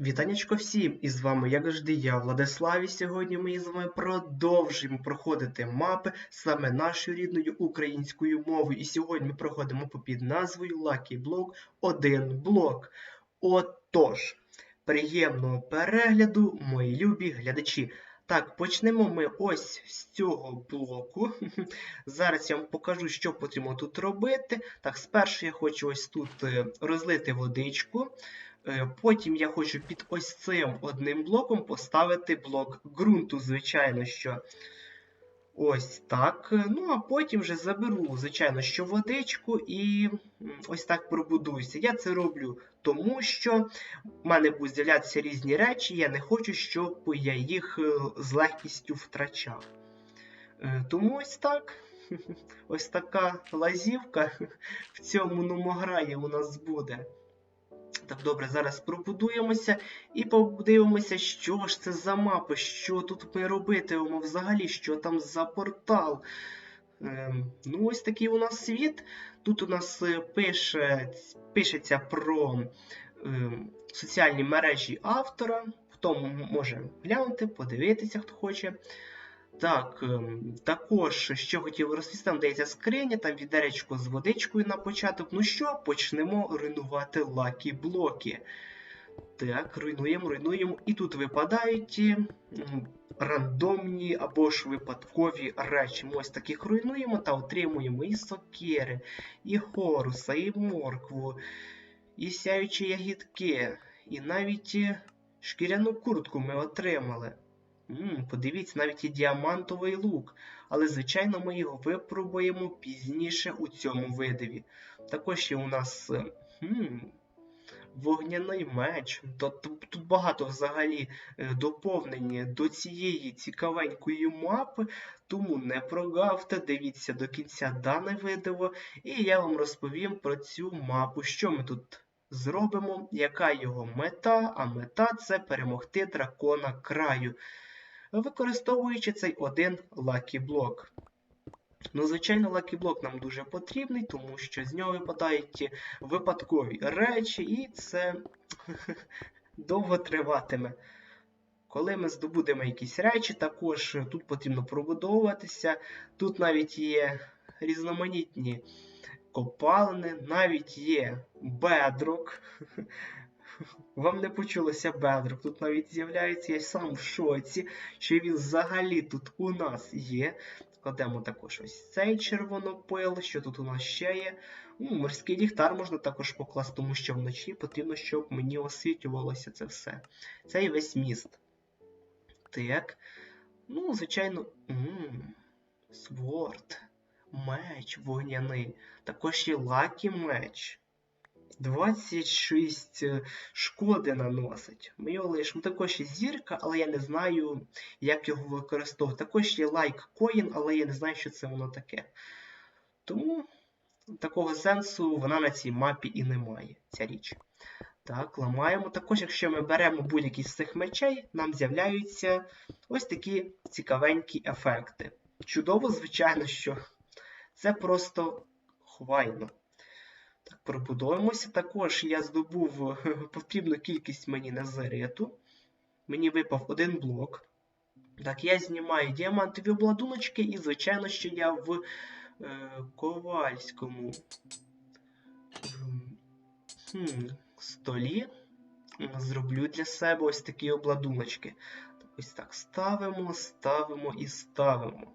Вітанечко всім! І з вами, як завжди, я, Владислав, і сьогодні ми з вами продовжуємо проходити мапи саме нашою рідною українською мовою. І сьогодні ми проходимо під назвою Lucky Block 1 блок. Отож, приємного перегляду, мої любі глядачі. Так, почнемо ми ось з цього блоку. Зараз я вам покажу, що потрібно тут робити. Так, спершу я хочу ось тут е, розлити водичку. Е, Потім я хочу під ось цим одним блоком поставити блок ґрунту, звичайно, що ось так. Ну, а потім вже заберу, звичайно, що водичку і ось так пробудуюся. Я це роблю тому, що в мене будуть з'являтися різні речі, я не хочу, щоб я їх е, з легкістю втрачав. Е, Тому ось так. Ось така лазівка в цьому номограї у нас буде. Так, добре, зараз пробудуємося і подивимося, що ж це за мапа, що тут ми робитимемо взагалі, що там за портал. Ем, ну, ось такий у нас світ. Тут у нас е, пише, пишеться про ем, соціальні мережі автора. Хто може глянути, подивитися, хто хоче. Так, ем, також, що хотів розповісти, там дається скриня, там відеречко з водичкою на початок. Ну що, почнемо руйнувати лакі блоки. Так, руйнуємо, руйнуємо. І тут випадають рандомні або ж випадкові речі. Ми ось таких руйнуємо та отримуємо і сокири, і хоруса, і моркву, і сяючі ягідки, і навіть е, шкіряну куртку ми отримали. М, подивіться, навіть і діамантовий лук. Але, звичайно, ми його випробуємо пізніше у цьому видиві. Також є у нас е, хм, вогняний меч. Тут, багато взагалі е, доповнень до цієї цікавенької мапи, тому не прогавте, дивіться до кінця дане видео, і я вам розповім про цю мапу, що ми тут зробимо, яка його мета, а мета це перемогти дракона краю використовуючи цей один Lucky блок. Ну, звичайно, Lucky блок нам дуже потрібний, тому що з нього випадають випадкові речі, і це довго триватиме. Коли ми здобудемо якісь речі, також тут потрібно пробудовуватися. Тут навіть є різноманітні копалини, навіть є бедрок. Вам не почулося бедрок. Тут навіть з'являється, я сам в шоці, що він взагалі тут у нас є. Кладемо також ось цей червонопил, що тут у нас ще є. Ну, Морський ліхтар можна також покласти, тому що вночі потрібно, щоб мені освітлювалося це все. Цей весь міст. Так. Ну, звичайно. Сворд. Меч вогняний. Також є лакі меч. 26 е, шкоди наносить. Його лишимо. Також є зірка, але я не знаю, як його використовувати. Також є лайк коін, але я не знаю, що це воно таке. Тому такого сенсу вона на цій мапі і немає, ця річ. Так, ламаємо. Також, якщо ми беремо будь-який з цих мечей, нам з'являються ось такі цікавенькі ефекти. Чудово, звичайно, що це просто хвайно. Так, пробудуємося. Також я здобув потрібну кількість мені назариту. Мені випав один блок. Так, я знімаю діамантові обладуночки, і, звичайно, що я в е, ковальському ем, хм, столі зроблю для себе ось такі обладуночки. Ось так ставимо, ставимо і ставимо.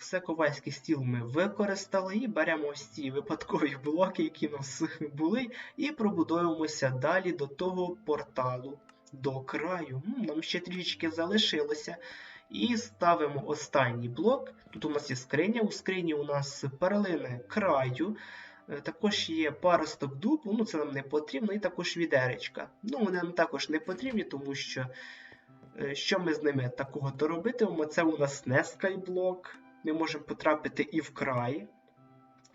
Все ковальський стіл ми використали і беремо ось ці випадкові блоки, які у нас були, і пробудуємося далі до того порталу, до краю. Нам ще трішки залишилося. І ставимо останній блок. Тут у нас є скриня. У скрині у нас перлини краю. Е, Також є паросток дубу, ну це нам не потрібно, і також відеречка. Ну, вони нам також не потрібні, тому що е, що ми з ними такого то робитимемо? Це у нас не скайблок ми можемо потрапити і в край,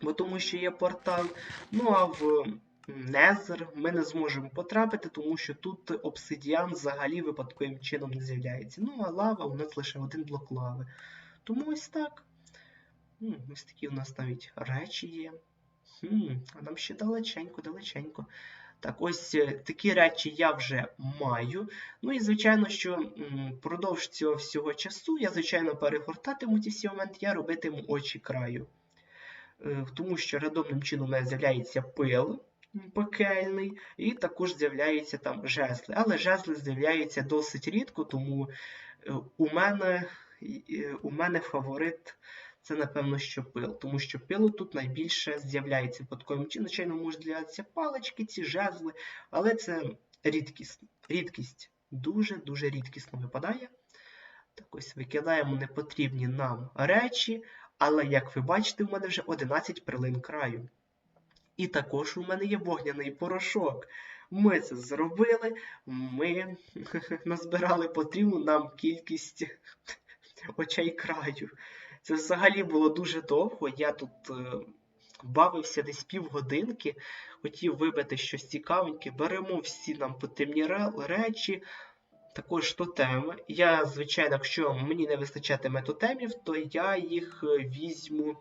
бо тому що є портал. Ну а в Незер ми не зможемо потрапити, тому що тут обсидіан взагалі випадковим чином не з'являється. Ну, а лава у нас лише один блок лави. Тому ось так. Ось такі у нас навіть речі є. Хм, А нам ще далеченько, далеченько. Так, ось е, такі речі я вже маю. Ну і звичайно, що впродовж цього всього часу я, звичайно, перегортатиму ці всі моменти, я робитиму очі краю. Е, Тому що рандомним чином у мене з'являється пил пекельний, і також з'являються там жезли. Але жезли з'являються досить рідко, тому е, у мене, у мене фаворит це, напевно, що пил. Тому що пилу тут найбільше з'являється випадковим чином. Звичайно, можуть з'являтися палички, ці жезли, але це рідкість. рідкість. Дуже-дуже рідкісно випадає. Так ось викидаємо непотрібні нам речі, але, як ви бачите, у мене вже 11 перлин краю. І також у мене є вогняний порошок. Ми це зробили, ми назбирали потрібну нам кількість очей краю. Це взагалі було дуже довго. Я тут е, бавився десь півгодинки, хотів вибити щось цікавеньке. Беремо всі нам потрібні речі, також тотеми. Я, звичайно, якщо мені не вистачатиме тотемів, то я їх е, візьму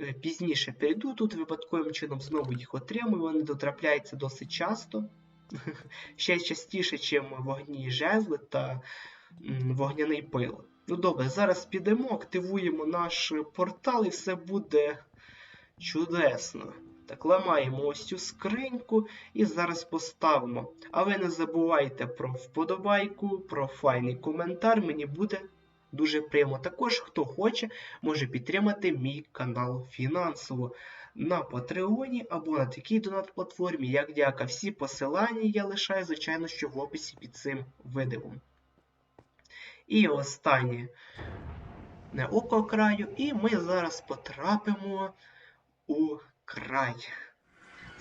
е, пізніше. Перейду тут випадковим чином знову їх отримую. Вони дотрапляються досить часто. Ще частіше, ніж вогні жезли та вогняний пил. Ну добре, зараз підемо, активуємо наш портал і все буде чудесно. Так, ламаємо ось цю скриньку і зараз поставимо. А ви не забувайте про вподобайку, про файний коментар. Мені буде дуже приємно. Також, хто хоче, може підтримати мій канал фінансово на Патреоні або на такій донат-платформі, як Дяка. Всі посилання я лишаю, звичайно, що в описі під цим видивом. І останнє не око краю, і ми зараз потрапимо у край.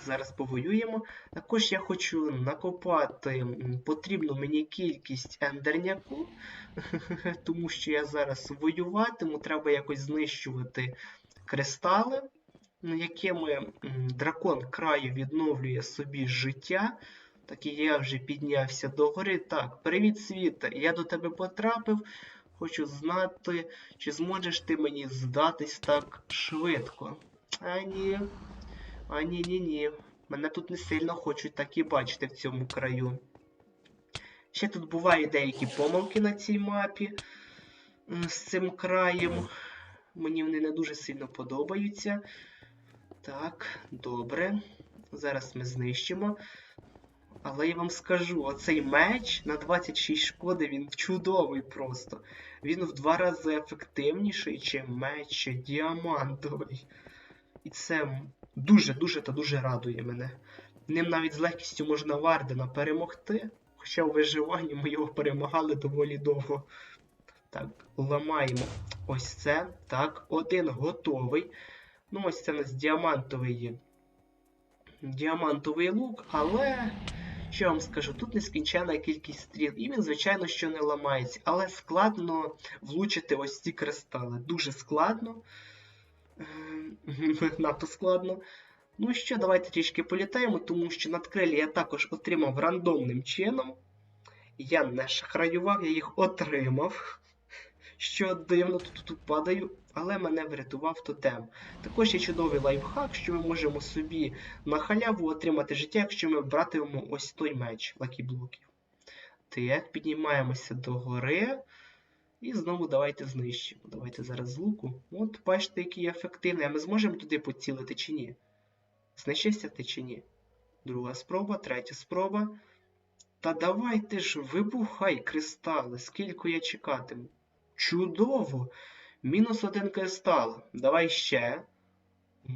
Зараз повоюємо. Також я хочу накопати потрібну мені кількість ендерняку, тому що я зараз воюватиму, треба якось знищувати кристали, якими дракон краю відновлює собі життя. Так і я вже піднявся до гори. Так, привіт, світа! Я до тебе потрапив. Хочу знати, чи зможеш ти мені здатись так швидко. А ні. А ні, ні, ні. Мене тут не сильно хочуть так і бачити в цьому краю. Ще тут бувають деякі помилки на цій мапі з цим краєм. Мені вони не дуже сильно подобаються. Так, добре. Зараз ми знищимо. Але я вам скажу, оцей меч на 26 шкоди, він чудовий просто. Він в два рази ефективніший, ніж меч діамантовий. І це дуже-дуже та дуже радує мене. Ним навіть з легкістю можна Вардена перемогти. Хоча у виживанні ми його перемагали доволі довго. Так, ламаємо ось це. Так, один готовий. Ну, ось це у нас діамантовий. Діамантовий лук, але. Що я вам скажу, тут нескінченна кількість стріл, і він, звичайно, що не ламається, але складно влучити ось ці кристали. Дуже складно. Ем, Надто складно. Ну що, давайте трішки політаємо, тому що надкрилі я також отримав рандомним чином. Я не шахраював, я їх отримав. Що дивно, тут, тут падаю, але мене врятував тотем. Також є чудовий лайфхак, що ми можемо собі на халяву отримати життя, якщо ми братимемо ось той меч лакіблоків. Так, піднімаємося до гори. І знову давайте знищимо. Давайте зараз з луку. От, бачите, який ефективний. А ми зможемо туди поцілити чи ні? Знищився ти чи ні? Друга спроба, третя спроба. Та давайте ж вибухай, кристали, скільки я чекатиму. Чудово! Мінус один кристал. Давай ще.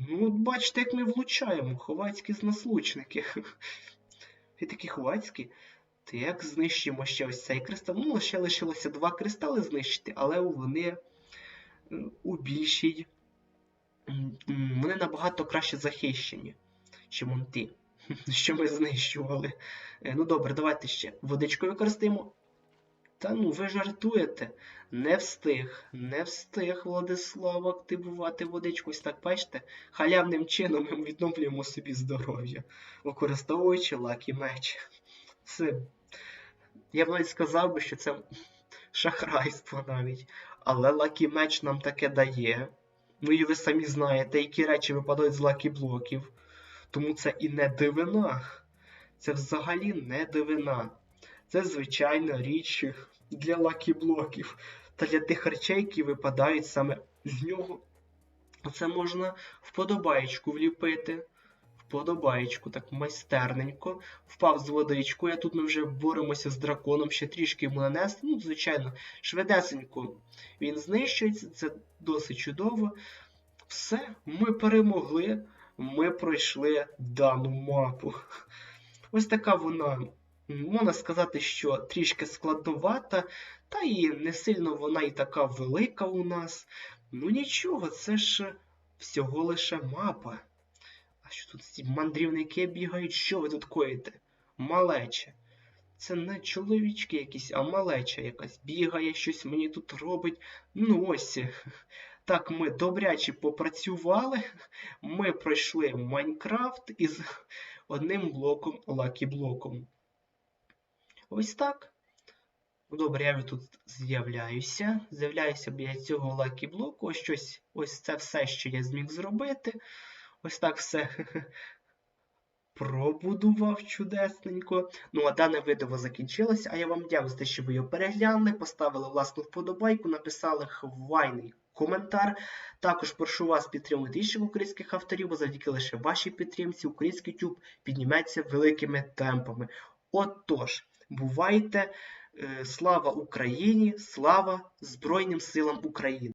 Ну, бачите, як ми влучаємо. Ховацькі знаслучники. Ви такі ховацькі. Так, знищимо ще ось цей кристал. Ну, ще лишилося два кристали знищити, але вони у більшій. Вони набагато краще захищені, чим ті, що ми знищували. Е, Ну добре, давайте ще водичкою використаємо. Та ну, ви жартуєте. Не встиг, не встиг Владислав активувати водичку. Так, бачите, халявним чином ми відновлюємо собі здоров'я, використовуючи лакі меч. Це. Я б навіть сказав би, що це шахрайство навіть. Але лакі меч нам таке дає. Ну і ви самі знаєте, які речі випадають з лакі блоків. Тому це і не дивина. це взагалі не дивина. Це звичайна річ для лакі-блоків та для тих речей, які випадають саме з нього. Це можна вподобаєчку вліпити. Вподобаєчку, так майстерненько. Впав з водичку. Я тут ми вже боремося з драконом, ще трішки йому нанести. Ну, звичайно, швидесенько він знищується, це досить чудово. Все, ми перемогли. Ми пройшли дану мапу. Ось така вона, можна сказати, що трішки складновата, та і не сильно вона і така велика у нас. Ну нічого, це ж всього лише мапа. А що тут ці мандрівники бігають? Що ви тут коїте? Малече. Це не чоловічки якісь, а малеча якась бігає, щось мені тут робить. Ну ось. Так, ми добряче попрацювали. Ми пройшли Майнкрафт із одним блоком, лакі-блоком. Ось так. Ну, Добре, я тут з'являюся. З'являюся біля цього лакі-блоку. Ось щось, ось це все, що я зміг зробити. Ось так все пробудував чудесненько. Ну, а дане відео закінчилося. А я вам дякую за те, що ви його переглянули, поставили власну вподобайку, написали хвайний коментар. Також прошу вас підтримувати інших українських авторів, бо завдяки лише вашій підтримці український YouTube підніметься великими темпами. Отож, бувайте! Е, Слава Україні! Слава Збройним силам України!